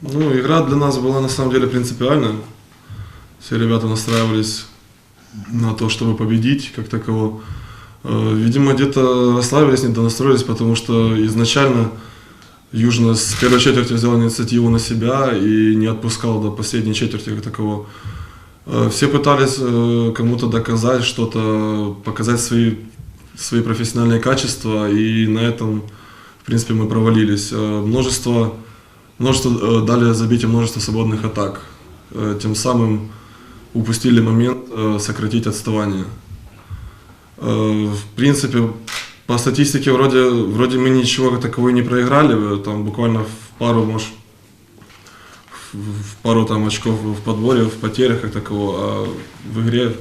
Ну, игра для нас была на самом деле принципиальная. Все ребята настраивались на то, чтобы победить, как таково. Э, Видимо, где-то расслабились, недонастроились, потому что изначально Южно с первой четверти взял инициативу на себя и не отпускал до последней четверти как такового. Э, Все пытались э, кому-то доказать что-то, показать свои, свои профессиональные качества, и на этом, в принципе, мы провалились. Множество, множество э, дали забить множество свободных атак. Э, Тем самым упустили момент э, сократить отставание. В принципе, по статистике вроде, вроде мы ничего как таковой не проиграли, там буквально в пару, может, в в пару там очков в подборе, в потерях как такового, а в игре,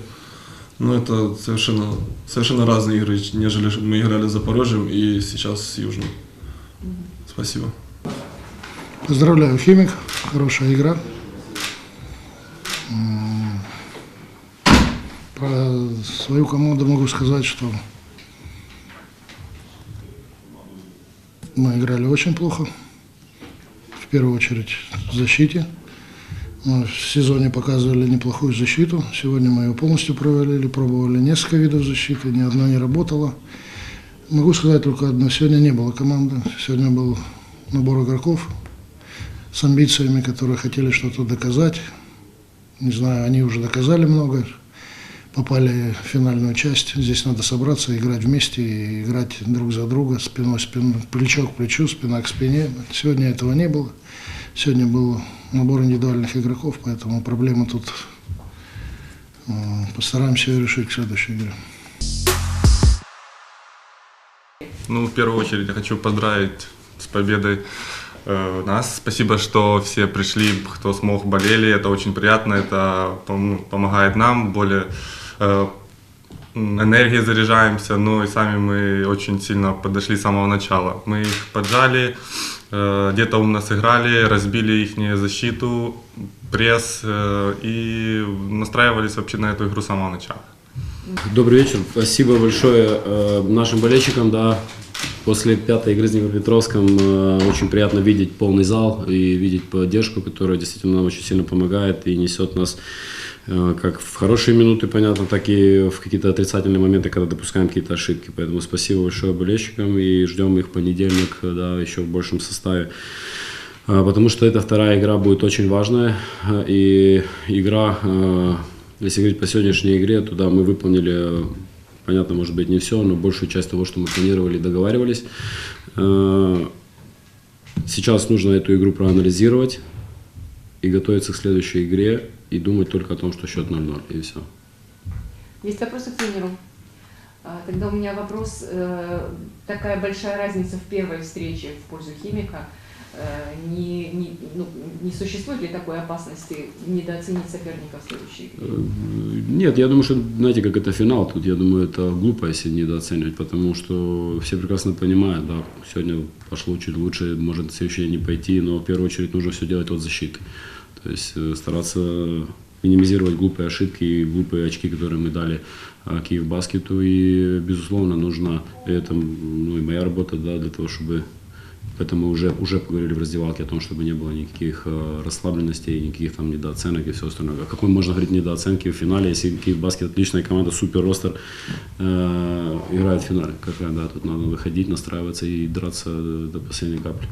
ну это совершенно, совершенно разные игры, нежели мы играли с Запорожьем и сейчас с Южным. Спасибо. Поздравляю, Химик. Хорошая игра. Про свою команду могу сказать, что мы играли очень плохо. В первую очередь в защите. Мы в сезоне показывали неплохую защиту. Сегодня мы ее полностью провалили, пробовали несколько видов защиты, ни одна не работала. Могу сказать только одно. Сегодня не было команды. Сегодня был набор игроков, с амбициями, которые хотели что-то доказать. Не знаю, они уже доказали много, попали в финальную часть. Здесь надо собраться, играть вместе и играть друг за друга, спиной, спин, плечо к плечу, спина к спине. Сегодня этого не было. Сегодня был набор индивидуальных игроков, поэтому проблемы тут э, постараемся ее решить к следующей игре. Ну, в первую очередь я хочу поздравить с победой нас. Спасибо, что все пришли, кто смог, болели. Это очень приятно, это пом- помогает нам, более э, энергией заряжаемся, ну и сами мы очень сильно подошли с самого начала. Мы их поджали, э, где-то умно сыграли, разбили их защиту, пресс э, и настраивались вообще на эту игру с самого начала. Добрый вечер. Спасибо большое э, нашим болельщикам. Да, после пятой игры с Днепропетровском э, очень приятно видеть полный зал и видеть поддержку, которая действительно нам очень сильно помогает и несет нас э, как в хорошие минуты, понятно, так и в какие-то отрицательные моменты, когда допускаем какие-то ошибки. Поэтому спасибо большое болельщикам и ждем их в понедельник, э, да, еще в большем составе. Потому что эта вторая игра будет очень важная. И игра, если говорить по сегодняшней игре, то да, мы выполнили, понятно, может быть, не все, но большую часть того, что мы планировали договаривались. Э, Сейчас нужно эту игру проанализировать и готовиться к следующей игре и думать только о том, что счет 0-0 и все. Есть вопросы к тренеру? А, Тогда у меня вопрос. э, Такая большая разница в первой встрече в пользу химика. Э, Не, не, ну, не существует ли такой опасности недооценить соперника в следующей игре? Э, Нет, я думаю, что, знаете, как это финал, тут, я думаю, это глупо, если недооценивать, потому что все прекрасно понимают, да, сегодня пошло чуть лучше, может, следующее не пойти, но в первую очередь нужно все делать от защиты. То есть э, стараться минимизировать глупые ошибки и глупые очки, которые мы дали а, Киев Баскету, и, безусловно, нужно, это, ну, и моя работа, да, для того, чтобы Поэтому уже, уже поговорили в раздевалке о том, чтобы не было никаких э, расслабленностей, никаких там недооценок и все остальное. О какой можно говорить недооценки в финале, если Киев Баскет отличная команда, супер ростер э, играет в финале. Какая, да, тут надо выходить, настраиваться и драться до последней капли.